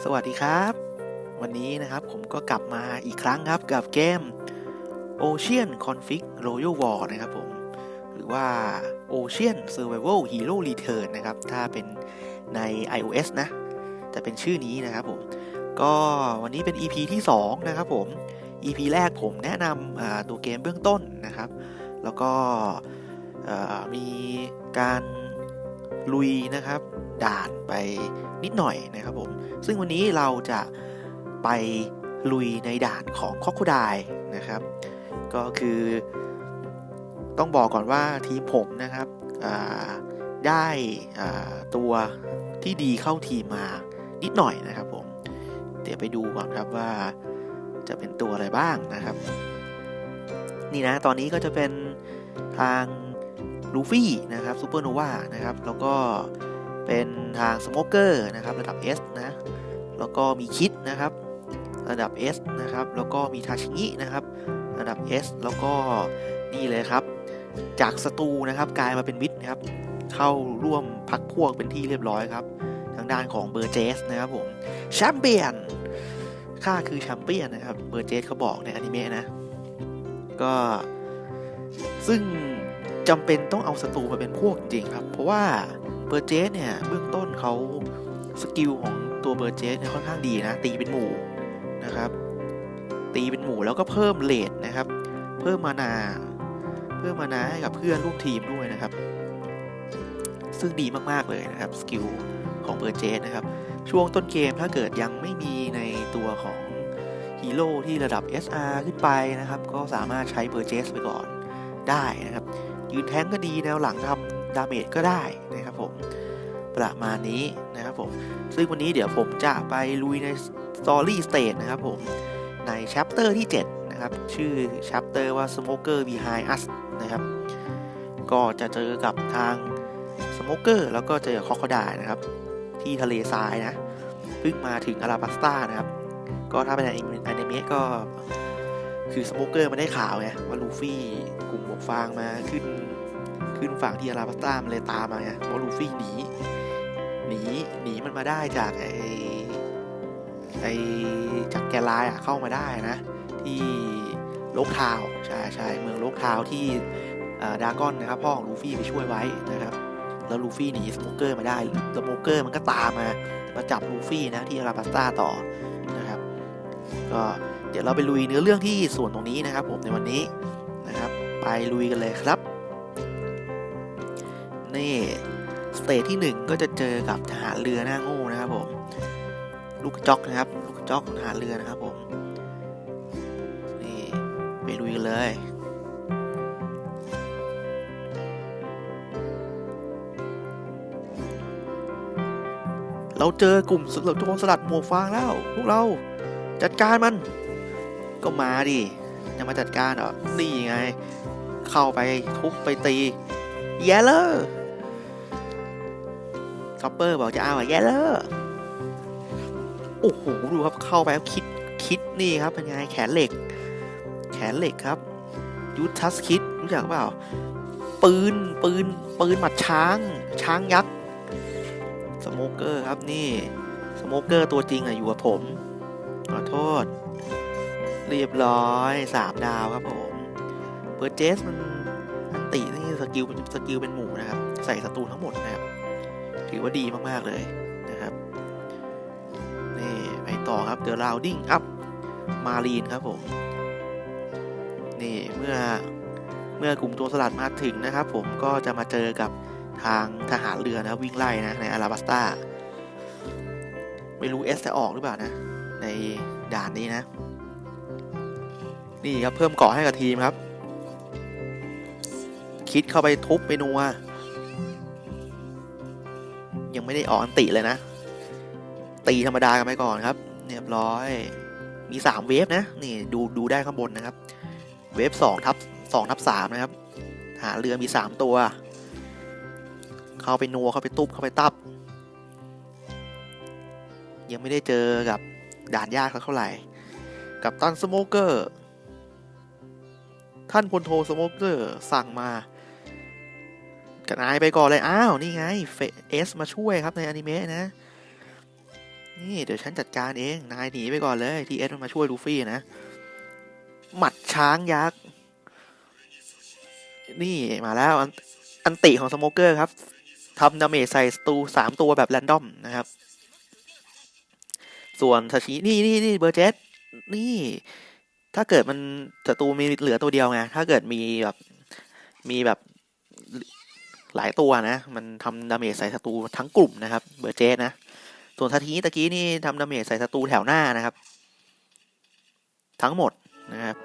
สวัสดีครับ วันนี้นะครับผมก็กลับมาอีกครั้งครับกับเกม Ocean Conflict Royal War นะครับผม หรือว่า Ocean Survival Hero Return นะครับ ถ้าเป็นใน iOS นะ จะเป็นชื่อนี้นะครับผม ก็วันนี้เป็น EP ที่ 2 นะครับผม EP แรกผมแนะนำตัวเกมเบื้องต้นนะครับ แล้วก็มีการลุยนะครับ ด่านไปนิดหน่อยนะครับผม ซึ่งวันนี้เราจะไปลุยในด่านของคอกโคไดนะครับ ก็คือต้องบอกก่อนว่าทีมผมนะครับได้ตัวที่ดีเข้าทีมมานิดหน่อยนะครับผม เดี๋ยวไปดูก่อนครับว่าจะเป็นตัวอะไรบ้างนะครับ นี่นะตอนนี้ก็จะเป็นทางลูฟี่นะครับซูเปอร์โนวานะครับ แล้วก็ เป็นทางสโมเกอร์นะครับระดับ S นะ แล้วก็มีคิดนะครับระดับ S นะครับ แล้วก็มีทาชิงินะครับ ระดับ S แล้วก็นี่เลยครับ จากสตูนะครับกลายมาเป็นมิดนะครับ เข้าร่วมพักพวกเป็นที่เรียบร้อยครับ ทางด้านของเบอร์เจสนะครับผมแชมเปี้ยนข้าคือแชมเปี้ยนนะครับเบอร์เจสเขาบอกในอนิเมะนะ ก็ซึ่งจำเป็นต้องเอาศัตรูมาเป็นพวกจริงครับ เพราะว่า บอร์เจสเนี่ยเบื้องต้นเขาสกิลของตัวเบอร์เจสเนี่ยค่อนข้างดีนะ ตีเป็นหมู่นะครับ ตีเป็นหมู่แล้วก็เพิ่มเลทนะครับ เพิ่มมานา เพิ่มมานาให้กับเพื่อนร่วมทีมด้วยนะครับ ซึ่งดีมากๆเลยนะครับสกิลของเบอร์เจสนะครับ ช่วงต้นเกมถ้าเกิดยังไม่มีในตัวของฮีโร่ที่ระดับ SR ขึ้นไปนะครับ ก็สามารถใช้เบอร์เจสไปก่อนได้นะครับยืนแท้งก็ดีแนวหลังทำ ดาเมจก็ได้นะครับผมประมาณนี้นะครับผมซึ่งวันนี้เดี๋ยวผมจะไปลุยใน Story Stage นะครับผมใน Chapter ที่ 7 นะครับ ชื่อ Chapter ว่า Smoker Behind Us นะครับ ก็จะเจอกับทาง Smoker แล้วก็เจอคอคดานะครับ ที่ทะเลทรายนะเพิ่งมาถึงอาราบัสตานะครับ ก็ถ้าเป็นอนิเมะก็คือสโมเกอร์มันได้ข่าวไงว่าลูฟี่กลุ่มหมวกฟางมาขึ้น ขึ้นฝั่งที่อาราบัสตามันเลยตามมาไงเพราะลูฟี่หนีหนีหนีมันมาได้จากไอไอจากแกลายอะเข้ามาได้นะ ที่โลกทาวใช่ใช่เมืองโลกทาวที่ดากอนนะครับพ่อของลูฟี่ไปช่วยไว้นะครับแล้วลูฟี่หนีสโมเกอร์มาได้สโมเกอร์มันก็ตามมามาจับลูฟี่นะที่อาราบัสตาต่อนะครับก็เดี๋ยวเราไปลุยเนื้อเรื่องที่ส่วนตรงนี้นะครับ ผมในวันนี้นะครับ ไปลุยกันเลยครับ นี่สเตจที่หนึ่งก็จะเจอกับทหารเรือหน้าโง่นะครับผมลูกจ็อกนะครับ ลูกจ็อกของทหารเรือนะครับผมนี่ไปลุยกันเลยเราเจอกลุ่มสลัดโจรสลัดหมวกฟางแล้ว พวกเราจัดการมัน ก็มาดิจะมาจัดการเหรอนี่ไง เข้าไปทุบไปตีแย่เลอ ร์คอปเปอร์บอกจะเอาอะแย่เลอโอ้โหดูครับเข้าไปครับคิดคิดนี่ครับเป็นไงแขนเหล็ก แขนเหล็กครับยูทัสคิดรู้จักเปล่า ปืนปืนปืนหมัดช้าง ช้างยักษ์สโมเกอร์ครับนี่สโมเกอร์ตัวจริงอะอยู่กับผม ขอโทษ เรียบร้อยสามดาวครับผมเปิดเจสมันอันตินี่สกิลเป็นสกิลเป็นหมู่นะครับ ใส่ศัตรูทั้งหมดนะครับ ถือว่าดีมาก ๆ เลยนะครับนี่ไปต่อครับเดอะราวดิ้งอัพมารีนครับผมนี่เมื่อเมื่อกลุ่มตัวสลัดมาถึงนะครับ ผมก็จะมาเจอกับทางทหารเรือนะวิ่งไล่นะในอาราบัสตาไม่รู้เอสจะออกหรือเปล่านะ ในด่านนี้นะ นี่ครับเพิ่มเกาะให้กับทีมครับ คิดเข้าไปทุบไปนัว ยังไม่ได้ออกอันติเลยนะ ตีธรรมดากันไปก่อนครับเรียบร้อย มีสามเวฟนะ นี่ดูดูได้ข้างบนนะครับ เวฟสองทับสองทับสามนะครับ หาเรือมีสามตัว เข้าไปนัวเข้าไปตุบเข้าไปตับ ยังไม่ได้เจอกับด่านยากสักเท่าไหร่ กับตันสโมเกอร์ ท่านพลโทสโมเกอร์สั่งมา กระนายไปก่อนเลย อ้าว นี่ไงเฟเอสมาช่วยครับในอนิเมะนะ นี่เดี๋ยวฉันจัดการเอง นายหนีไปก่อนเลย ทีเอสมันมาช่วยลูฟี่นะ หมัดช้างยักษ์ นี่มาแล้วอันอันติของสโมเกอร์ครับทำดาเมจใส่สตูสามตัวแบบแรนดอมนะครับ ส่วนทาชินี่นี่นี่เบอร์เจสนี่ ถ้าเกิดมันศัตรูมีเหลือตัวเดียวไง ถ้าเกิดมีแบบ มีแบบ หลายตัวนะ มันทำดาเมจใส่ศัตรูทั้งกลุ่มนะครับ เบอร์เจสนะ ส่วนทาทีตะกี้นี่ทำดาเมจใส่ศัตรูแถวหน้านะครับ ทั้งหมดนะครับ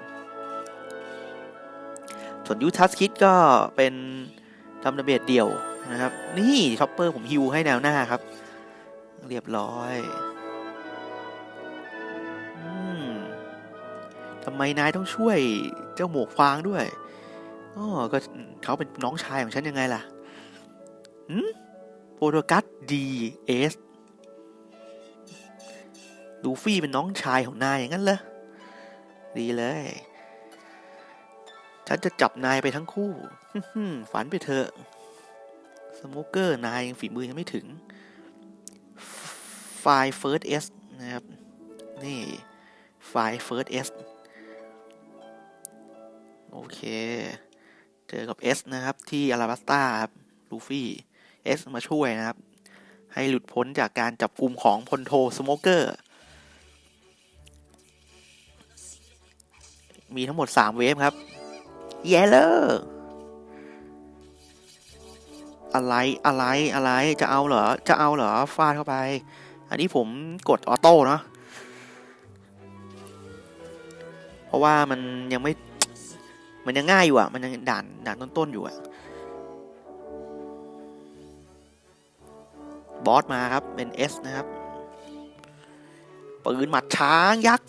ส่วนยูทัสคิดก็เป็นทำดาเมจเดี่ยวนะครับ นี่ช็อปเปอร์ผมฮิวให้แนวหน้าครับ เรียบร้อยอทำไมนายต้องช่วยเจ้าหมวกฟางด้วยอ๋อก็เขาเป็นน้องชายของฉันยังไงล่ะ โปรโตกัสดีเอสลูฟี่เป็นน้องชายของนายอย่างนั้นเหรอ ดีเลย ฉันจะจับนายไปทั้งคู่ ฝันไปเถอะ สโมเกอร์นายยังฝีมือยังไม่ถึง ไฟล์ First S นะครับ นี่ไฟล์ First S โอเค เจอกับ S นะครับ ที่อาราบัสตาครับ ลูฟี่ S มาช่วยนะครับ ให้หลุดพ้นจากการจับกลุ่มของพลโทสโมเกอร์ มีทั้งหมด 3 เวฟครับเยลเลอร์อะไรอะไรอะไรจะเอาเหรอ จะเอาเหรอฟาดเข้าไป อันนี้ผมกดออโต้เนาะเพราะว่ามันยังไม่ มันยังง่ายอยู่อะมันยังด่านด่านต้นๆอยู่อะ บอสมาครับ เป็น S นะครับ ปืนหมัดช้างยักษ์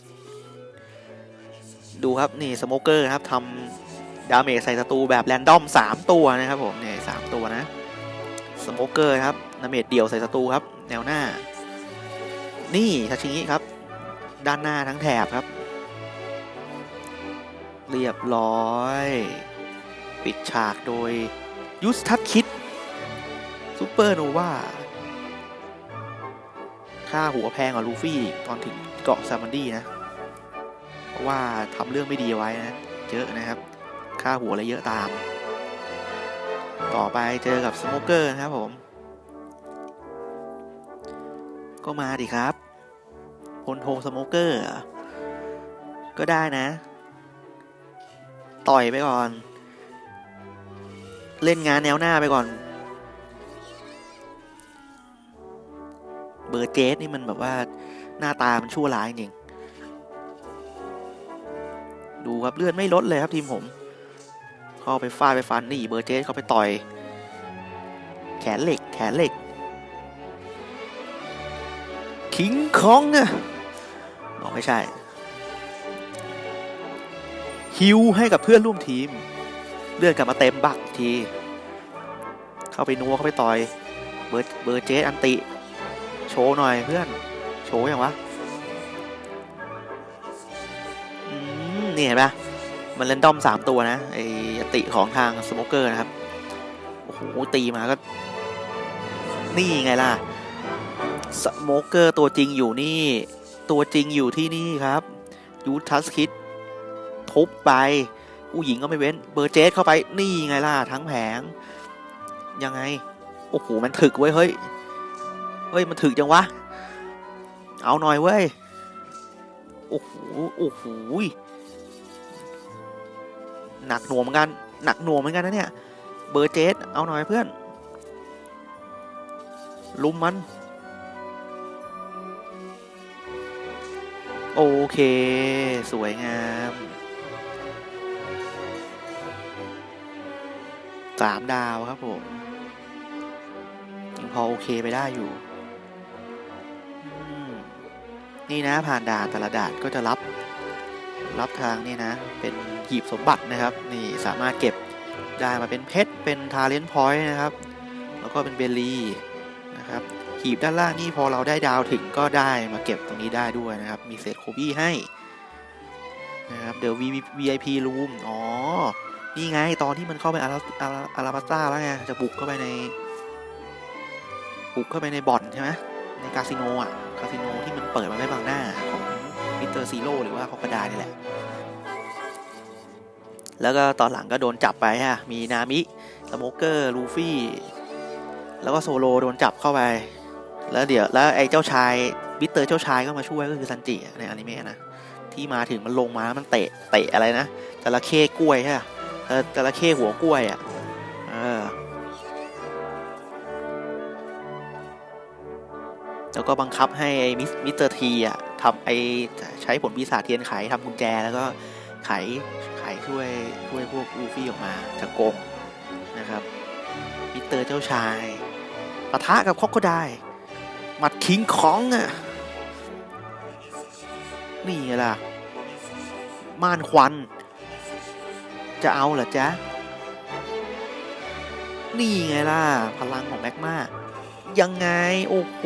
ดูครับนี่สโมเกอร์ครับทำดาเมจใส่ศัตรูแบบแรนดอมสามตัวนะครับผมเนี่ยสามตัวนะ สโมเกอร์ครับดาเมจเดี่ยวใส่ศัตรูครับ แนวหน้า นี่ทาชิงิครับ ด้านหน้าทั้งแถบครับ เรียบร้อย ปิดฉากโดยยูสทัตคิดซูเปอร์โนวา ค่าหัวแพงกว่าลูฟี่ตอนถึงเกาะซามันดี้นะ เพราะว่าทำเรื่องไม่ดีไว้นะ เยอะนะครับ ค่าหัวอะไรเยอะตาม ต่อไปเจอกับสโมเกอร์นะครับผม ก็มาดิครับพลโทสโมเกอร์ ก็ได้นะ ต่อยไปก่อน เล่นงานแนวหน้าไปก่อน เบอร์เจสนี่มันแบบว่าหน้าตามันชั่วร้ายจริง ดูครับเลือดไม่ลดเลยครับทีมผม เข้าไปฟาดไปฟันนี่เบอร์เจสเข้าไปต่อย แขนเหล็ก แขนเหล็ก คิงคองอะอ๋อไม่ใช่ ฮิวให้กับเพื่อนร่วมทีม เลือดกลับมาเต็มบักที เข้าไปนัวเข้าไปต่อย เบอร์เบอร์เจสอันติ โชว์หน่อยเพื่อน โชว์อย่างวะนี่เห็นปะมันเล่นด้อมสามตัวนะไออันติของทางสโมเกอร์นะครับ โอ้โห ตีมาก็ นี่ไงล่ะ สโมเกอร์ตัวจริงอยู่นี่ ตัวจริงอยู่ที่นี่ครับยูทัสคิดทุบไป ผู้หญิงก็ไม่เว้น เบอร์เจสเข้าไป นี่ไงล่ะ ทั้งแผง ยังไง โอ้โห มันถึกเว้เฮ้ย เฮ้ย มันถึกจังวะ เอาหน่อยเว้ย โอ้โห โอ้โห หนักหน่วงเหมือนกัน หนักหน่วงเหมือนกันนะเนี่ย เบอร์เจสเอาหน่อยเพื่อน ลุมมัน โอเค สวยงามสามดาวครับผมยังพอโอเคไปได้อยู่ นี่นะผ่านด่านแต่ละด่านก็จะรับรับทางนี่นะ เป็นหีบสมบัตินะครับ นี่สามารถเก็บได้มาเป็นเพชรเป็นทาเลนต์พอยต์นะครับ แล้วก็เป็นเบลลีนะครับหีบด้านล่างนี่พอเราได้ดาวถึงก็ได้มาเก็บตรงนี้ได้ด้วยนะครับ มีเศษโคบี้ให้นะครับเดี๋ยว VIP room อ๋อ นี่ไงตอนที่มันเข้าไปอาราอาราอาราบัสตาแล้วไงจะบุกเข้าไปใน บุกเข้าไปในบ่อนใช่ไหมในคาสิโนอะ คาสิโนที่มันเปิดมาไม่บังหน้าของมิสเตอร์ซีโร่หรือว่าคอกระดานี่แหละ แล้วก็ตอนหลังก็โดนจับไปฮะ มีนามิสโมเกอร์ ลูฟี่ แล้วก็โซโลโดนจับเข้าไป แล้วเดี๋ยวแล้วไอ้เจ้าชายมิสเตอร์เจ้าชายก็มาช่วยก็คือซันจิในอนิเมะนะ ที่มาถึงมันลงมามันเตะเตะอะไรนะจระเข้กล้วยใช่ปะจระเข้หัวกล้วยอะ ก็บังคับให้ไอ้มิสเตอร์ทีอะทำไอ้ใช้ผลปีศาจเทียนไขทำกุญแจแล้วก็ไขไขช่วยช่วยพวกลูฟี่ออกมาจากกรงนะครับมิสเตอร์เจ้าชายปะทะกับคอกโคไดหมัดคิงคองอะนี่ไงล่ะ ม่านควัน จะเอาเหรอจ๊ะ นี่ไงล่ะ พลังของแม็กมา ยังไง โอ้โห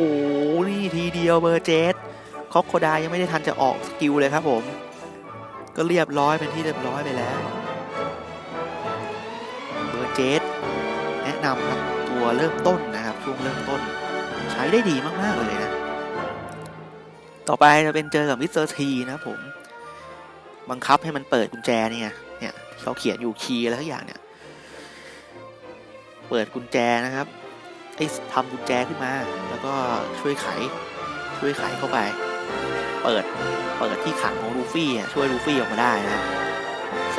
นี่ทีเดียวเบอร์เจสคอกโคดายังไม่ได้ทันจะออกสกิลเลยครับผม ก็เรียบร้อยเป็นที่เรียบร้อยไปแล้ว เบอร์เจสแนะนำครับตัวเริ่มต้นนะครับช่วงเริ่มต้น ใช้ได้ดีมากๆเลยนะ ต่อไปจะเป็นเจอกับมิสเตอร์ทีนะผม บังคับให้มันเปิดกุญแจเนี่ยเนี่ยเขาเขียนอยู่คีย์อะไรทุกอย่างเนี่ย เปิดกุญแจนะครับ ไอ้ทำกุญแจขึ้นมา แล้วก็ช่วยไข ช่วยไขเข้าไป เปิด เปิดที่ขังของลูฟี่อะช่วยลูฟี่ออกมาได้นะโซ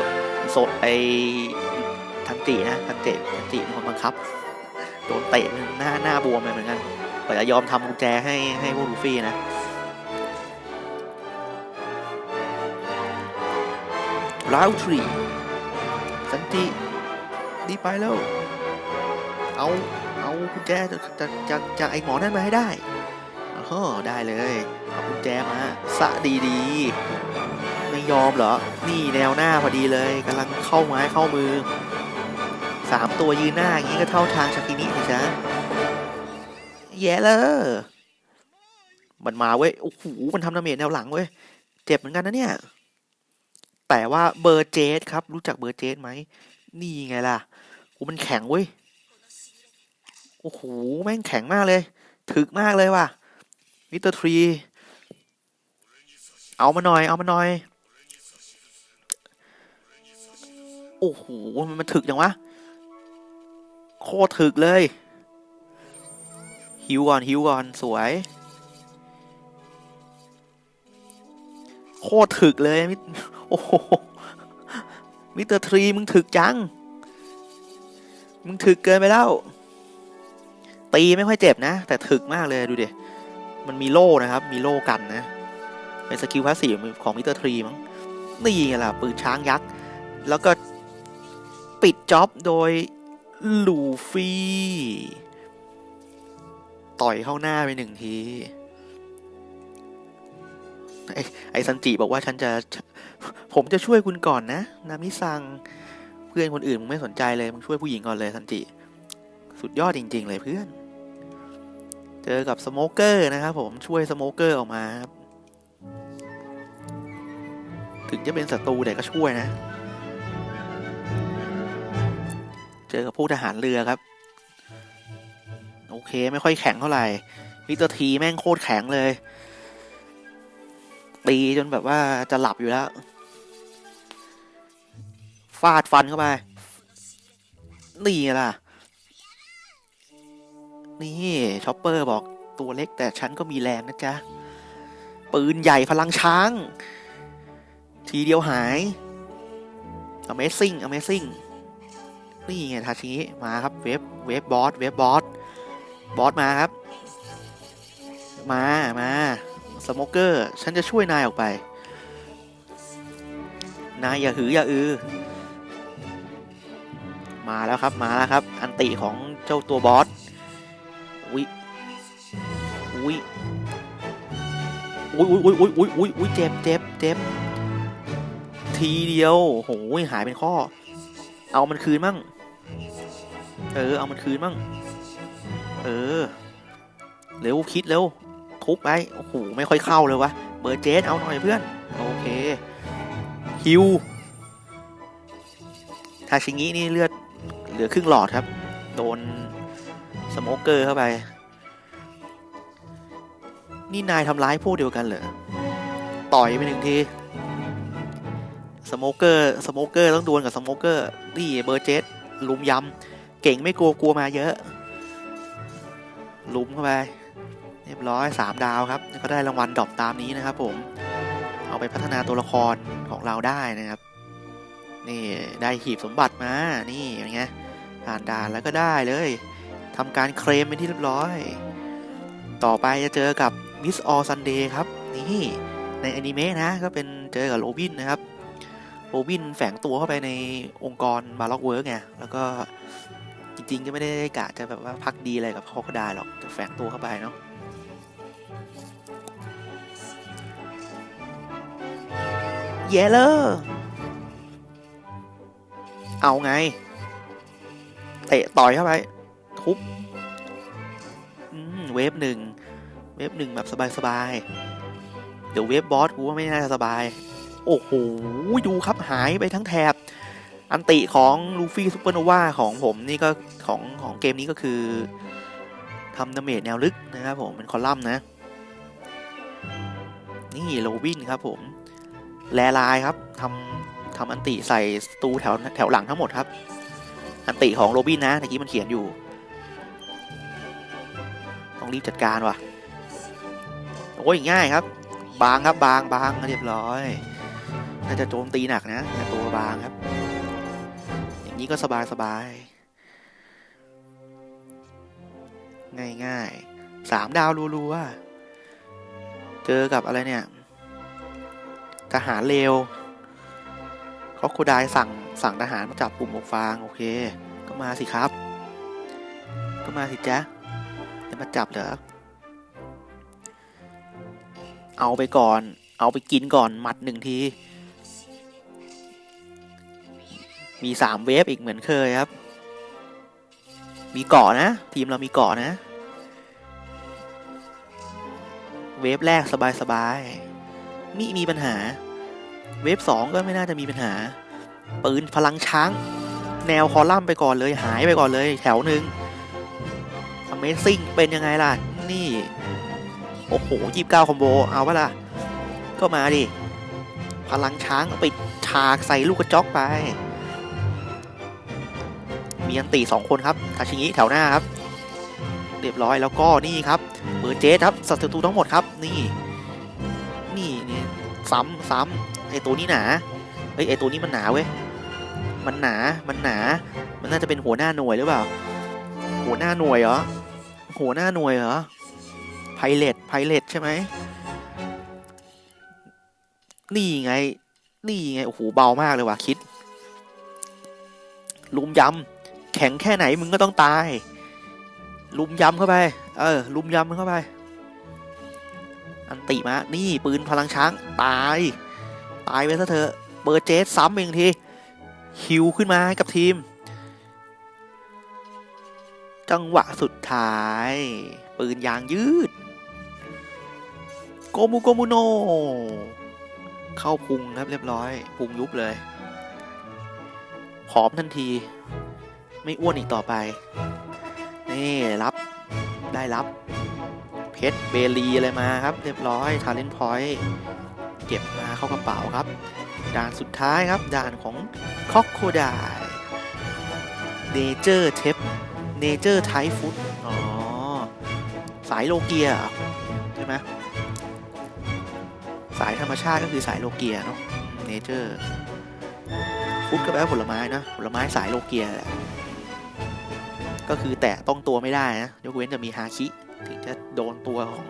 โซไอ้ทันจินะทันเจทันจิเป็นคนบังคับโดนเตะหน้าหน้าบวมไปเหมือนกันกว่าจะยอมทำกุญแจให้ให้พวกลูฟี่นะราวทรีสันติดีไปแล้ว เอา กุญแจจากจากจากจากไอ้หมอนั่นมาให้ได้เออได้เลยเอากุญแจมาสะดีๆ ไม่ยอมเหรอ นี่แนวหน้าพอดีเลยกำลังเข้าไม้เข้ามือสามตัวยืนหน้าอย่างนี้ก็เท่าทางชากินินะจ๊ะแย่เลยมันมาเว้ย โอ้โห มันทำดาเมจแนวหลังเว้ย เจ็บเหมือนกันนะเนี่ย แต่ว่าเบอร์เจสครับ รู้จักเบอร์เจสไหม นี่ไงล่ะโอ้มันแข็งเว้ย โอ้โห แม่งแข็งมากเลย ถึกมากเลยว่ะมิสเตอร์ทรี เอามาหน่อย เอามาหน่อย โอ้โหมันมันถึกจังวะ โคตรถึกเลย ฮิวก่อน ฮิวก่อน สวย โคตรถึกเลยมิโอ้โห มิสเตอร์ทรี มึงถึกจัง มึงถึกเกินไปแล้ว ตีไม่ค่อยเจ็บนะ แต่ถึกมากเลยดูดิมันมีโล่นะครับ มีโล่กันนะ เป็นสกิลพาสซีฟของมิเตอร์ทรีมั้งนี่ไงล่ะปืนช้างยักษ์ แล้วก็ปิดจ็อบโดยลูฟี่ต่อยเข้าหน้าไปหนึ่งที ไอซันจิบอกว่าฉันจะ ผมจะช่วยคุณก่อนนะ นามิซัง เพื่อนคนอื่นมึงไม่สนใจเลย มึงช่วยผู้หญิงก่อนเลยซันจิ สุดยอดจริง ๆ เลยเพื่อน เจอกับสโมเกอร์นะครับผมช่วยสโมเกอร์ออกมาครับถึงจะเป็นศัตรูแต่ก็ช่วยนะ เจอกับผู้ทหารเรือครับ โอเคไม่ค่อยแข็งเท่าไหร่มิสเตอร์ทีแม่งโคตรแข็งเลย ตีจนแบบว่าจะหลับอยู่แล้ว ฟาดฟันเข้าไป นี่ล่ะ นี่ชอปเปอร์บอกตัวเล็กแต่ฉันก็มีแรงนะจ๊ะ ปืนใหญ่พลังช้าง ทีเดียวหาย Amazing Amazing นี่ไงทาชิมาครับ เวฟเวฟบอสเวฟบอสบอสมาครับ มามาสโมเกอร์ฉันจะช่วยนายออกไป นายอย่าหืออย่าอือ มาแล้วครับมาแล้วครับ อันติของเจ้าตัวบอส อุ้ยอุ้ยอุ้ยอุ้ยอุ้ยอุ้ยอุ้ยอุ้ยเจ็บเจ็บเจ็บทีเดียวโหยหายเป็นข้อ เอามันคืนมั่ง เออ เอามันคืนมั่ง เออ เร็วคิดเร็วทุบไป โอ้โห ไม่ค่อยเข้าเลยวะ เบอร์เจสเอาหน่อยเพื่อน โอเคฮิวทาชิงินี่เลือดเหลือครึ่งหลอดครับ โดน สโมเกอร์เข้าไป นี่นายทำร้ายพวกเดียวกันเหรอ ต่อยไปหนึ่งที สโมเกอร์ สโมเกอร์ต้องดวลกับสโมเกอร์ นี่เบอร์เจสลุมยำเก่งไม่กลัวกลัวมาเยอะ ลุมเข้าไป เรียบร้อยสามดาวครับ ก็ได้รางวัลดรอปตามนี้นะครับผม เอาไปพัฒนาตัวละครของเราได้นะครับ นี่ได้หีบสมบัติมา นี่เป็นไงผ่านด่านแล้วก็ได้เลย ทำการเคลมเป็นที่เรียบร้อย ต่อไปจะเจอกับ Miss All Sunday ครับ นี่ในอนิเมะนะก็เป็นเจอกับโรบินนะครับโรบินแฝงตัวเข้าไปในองค์กรบาล็อกเวิร์กไงแล้วก็จริงๆก็ไม่ได้กะจะแบบว่าพักดีอะไรกับเขาก็ได้หรอกจะแฝงตัวเข้าไปเนาะเยเลอร์เอาไง เตะต่อยเข้าไป ทุบเวฟหนึ่งเวฟหนึ่งแบบสบายๆ เดี๋ยวเวฟบอสกูว่าไม่น่าจะสบาย โอ้โห ดูครับหายไปทั้งแถบ อันติของลูฟี่ซูเปอร์โนวาของผมนี่ก็ของของเกมนี้ก็คือทำดาเมจแนวลึกนะครับผมเป็นคอลัมน์นะ นี่โรบินครับผมแลลายครับทำทำอันติใส่ตูแถวแถวหลังทั้งหมดครับ อันติของโรบินนะตะกี้มันเขียนอยู่ ต้องรีบจัดการว่ะ โอ้ยง่ายครับ บางครับบางบางเรียบร้อยน่าจะโจมตีหนักนะแต่ตัวบางครับ อย่างนี้ก็สบายสบายง่ายง่ายๆสามดาวรัวๆเจอกับอะไรเนี่ยทหารเลวเขาโคดายสั่งสั่งทหารมาจับกลุ่มหมกฟาง โอเค ก็มาสิครับ ก็มาสิจ๊ะ มาจับเหรอเอาไปก่อน เอาไปกินก่อนหมัดหนึ่งที มีสามเวฟอีกเหมือนเคยครับ มีเกาะนะ ทีมเรามีเกาะนะ เวฟแรกสบายๆมีมีปัญหา เวฟสองก็ไม่น่าจะมีปัญหา ปืนพลังช้าง แนวคอลัมน์ไปก่อนเลยหายไปก่อนเลย แถวหนึ่ง Amazing เป็นยังไงล่ะ นี่ โอ้โหยีบเก้าคอมโบ เอาปะล่ะ ก็มาดิ พลังช้างไปฉากใส่ลูกกระจอกไป มีอันตีสองคนครับทาชิงิแถวหน้าครับ เรียบร้อยแล้วก็นี่ครับเบอร์เจสครับศัตรูทั้งหมดครับ นี่ นี่นี่ซ้ำซ้ำไอตัวนี้หนาเอ้ยไอตัวนี้มันหนาเว้ย มันหนา มันหนา มันน่าจะเป็นหัวหน้าหน่วยหรือเปล่า หัวหน้าหน่วยเหรอ หัวหน้าหน่วยเหรอไพเรตไพเรตใช่ไหมนี่ไง นี่ไง โอ้โห เบามากเลยว่ะคิด ลุมยำแข็งแค่ไหนมึงก็ต้องตาย ลุมยำเข้าไป เออ ลุมยำมันเข้าไป อันติมา นี่ปืนพลังช้าง ตาย ตายไปซะเถอะ เบอร์เจสซ้ำอีกที ฮิวขึ้นมาให้กับทีม จังหวะสุดท้าย ปืนยางยืด โกมูโกมูโน เข้าพุงครับเรียบร้อย พุงยุบเลยผอมทันที ไม่อ้วนอีกต่อไป นี่รับได้รับ เพชรเบลีอะไรมาครับ เรียบร้อยทาเลนพอยต์เก็บมาเข้ากระเป๋าครับ ด่านสุดท้ายครับ ด่านของคอกโคดายเนเจอร์เทป เนเจอร์ไทฟุตอ๋อ สายโลเกียรอใช่ไหมสายธรรมชาติก็คือสายโลเกียเนาะเนเจอร์ฟุตก็แปลว่าผลไม้นะ ผลไม้สายโลเกียแหละก็คือแตะต้องตัวไม่ได้นะ ยกเว้นจะมีฮาคิถึงจะโดนตัวของ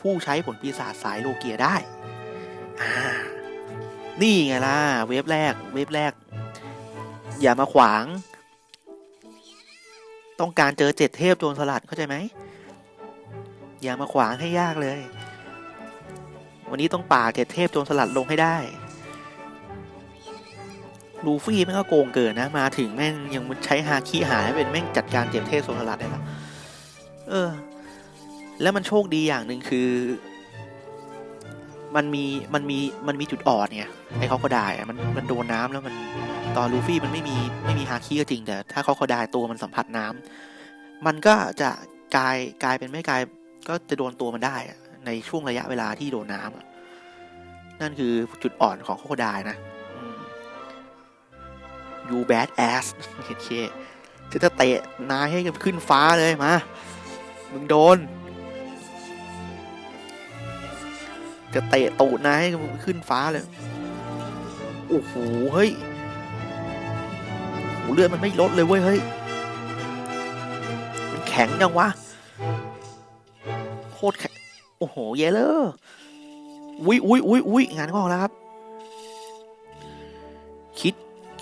ผู้ใช้ผลปีศาจสายโลเกียได้อานี่ไงล่ะ เวฟแรก เวฟแรก อย่ามาขวาง ต้องการเจอเจ็ดเทพโจรสลัดเข้าใจไหมอย่ามาขวางให้ยากเลย วันนี้ต้องป่าเจ็ดเทพโจรสลัดลงให้ได้ลูฟี่แม่งก็โกงเกินนะ มาถึงแม่งยังใช้ฮาคิหาให้เป็นแม่งจัดการเจ็บเทพโจรสลัดได้ละเออ แล้วมันโชคดีอย่างหนึ่งคือ มันมีมันมีมันมีจุดอ่อนเนี่ยไอ้เขาก็ได้มันมันโดนน้ำแล้วมัน ตอนลูฟี่มันไม่มีไม่มีฮาคิก็จริงแต่ถ้าเขาก็ได้ตัวมันสัมผัสน้ำมันก็จะกลายกลายเป็นไม่กลายก็จะโดนตัวมันได้ในช่วงระยะเวลาที่โดนน้ำนั่นคือจุดอ่อนของโคโคดายนะ you bad ass เห็นเคจะจะเตะนายให้ขึ้นฟ้าเลยมา มึงโดน จะเตะตูดนายให้ขึ้นฟ้าเลย โอ้โห เฮ้ย หเลือดมันไม่ลดเลยเว้ยเฮ้ยมันแข็งจังวะโคตรแข็งโอ้โหเยเลอร์อุ้ยอุ้ยอุ้ยอุ้ยงานก็อกแล้วครับ คิด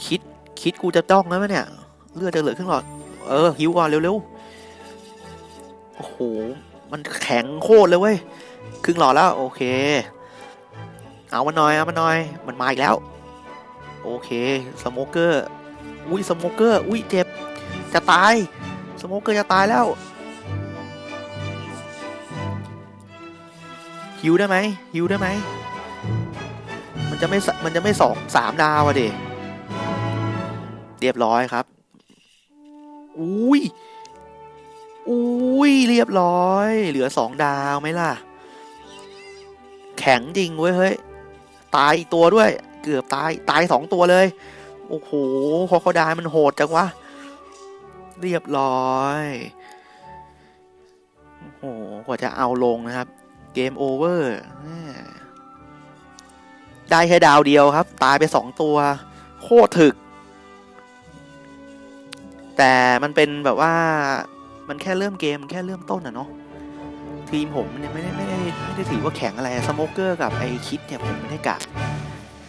คิดคิดกูจะจ้องแล้วไหมเนี่ย เลือดจะเหลือครึ่งหลอด เออหิวก่อนเร็วๆโอ้โหมันแข็งโคตรเลยเว้ยครึ่งหลอดแล้ว โอเค เอามันหน่อยเอามันหน่อยมันมาอีกแล้ว โอเคสโมเกอร์ อุ้ยสโมเกอร์ อุ้ยเจ็บ จะตาย สโมเกอร์จะตายแล้วฮิวได้ไหมฮิวได้ไหม มันจะไม่สมันจะไม่สองสามดาวอะเดเรียบร้อยครับ อุ้ย อุ้ย เรียบร้อย เหลือสองดาวไหมล่ะ แข็งจริงเว้ยเฮ้ย ตายอีกตัวด้วย เกือบตาย ตายสองตัวเลย โอ้โหคอคอดายมันโหดจังวะ เรียบร้อย โอ้โห กว่าจะเอาลงนะครับ เกมโอเวอร์ ได้แค่ดาวเดียวครับ ตายไปสองตัว โคตรถึก แต่มันเป็นแบบว่า มันแค่เริ่มเกมมันแค่เริ่มต้นอะเนาะทีมผมเนี่ยไม่ได้ไม่ได้ไม่ได้ถือว่าแข็งอะไรสโมเกอร์กับไอคิดเนี่ยผมไม่ได้กะ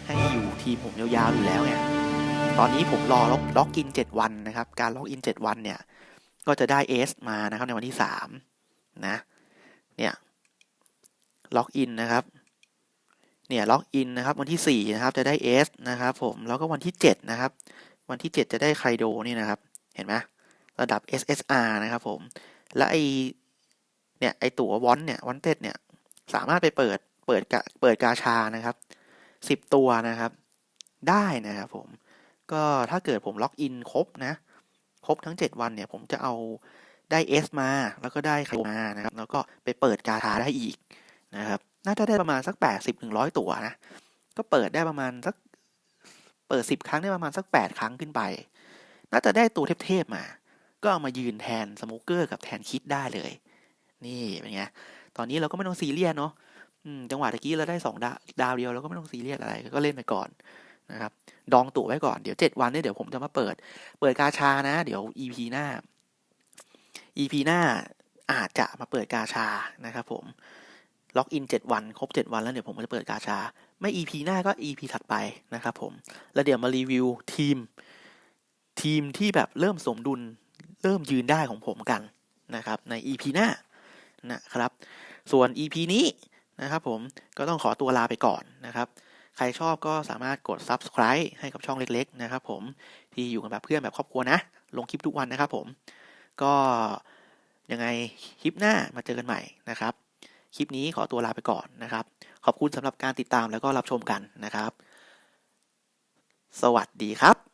ให้อยู่ทีมผมยาวๆอยู่แล้วไง ตอนนี้ผมรอล็อกล็อกอินเจ็ดวันนะครับ การล็อกอินเจ็ดวันเนี่ย ก็จะได้เอสมานะครับในวันที่สามนะ เนี่ยล็อกอินนะครับ เนี่ยล็อกอินนะครับ วันที่สี่นะครับ จะได้ S นะครับ ผมแล้วก็วันที่เจ็ดนะครับ วันที่เจ็ดจะได้ไคโดนี่นะครับ เห็นไหมระดับ SSR นะครับผม และไอเนี่ยไอตั๋ววอนเนี่ยวอนเต็ดเนี่ยสามารถไปเปิดเปิดกะเปิดกาชานะครับสิบตัวนะครับ ได้นะครับผม ก็ถ้าเกิดผมล็อกอินครบนะ ครบทั้ง 7 วันเนี่ย ผมจะเอาได้ S มา แล้วก็ได้คโดมานะครับ แล้วก็ไปเปิดกาชาได้อีกนะครับ น่าจะได้ประมาณสักแปดสิบถึงร้อยตัวนะ ก็เปิดได้ประมาณสัก เปิดสิบครั้งได้ประมาณสักแปดครั้งขึ้นไป น่าจะได้ตัวเทพๆมา ก็เอามายืนแทนสโมเกอร์กับแทนคิดได้เลย นี่เป็นไง ตอนนี้เราก็ไม่ต้องซีเรียสเนาะจังหวะตะกี้เราได้สองดาวดาวเดียวเราก็ไม่ต้องซีเรียสอะไร ก็เล่นไปก่อน นะครับ ดองตั๋วไว้ก่อน เดี๋ยวเจ็ดวันเนี่ยเดี๋ยวผมจะมาเปิด เปิดกาชานะ เดี๋ยว EP หน้า EP หน้าอาจจะมาเปิดกาชานะครับผม ล็อกอิน 7 วัน ครบ 7 วันแล้วเดี๋ยวผมจะเปิดกาชา ไม่ EP หน้าก็ EP ถัดไปนะครับผม แล้วเดี๋ยวมารีวิวทีม ทีมที่แบบเริ่มสมดุล เริ่มยืนได้ของผมกันนะครับ ใน EP หน้านะครับ ส่วน EP นี้นะครับผมก็ต้องขอตัวลาไปก่อนนะครับ ใครชอบก็สามารถกด subscribe ให้กับช่องเล็กๆนะครับผมที่อยู่กันแบบเพื่อนแบบครอบครัวนะ ลงคลิปทุกวันนะครับผมก็ยังไงคลิปหน้ามาเจอกันใหม่นะครับ คลิปนี้ขอตัวลาไปก่อนนะครับ ขอบคุณสำหรับการติดตามแล้วก็รับชมกันนะครับ สวัสดีครับ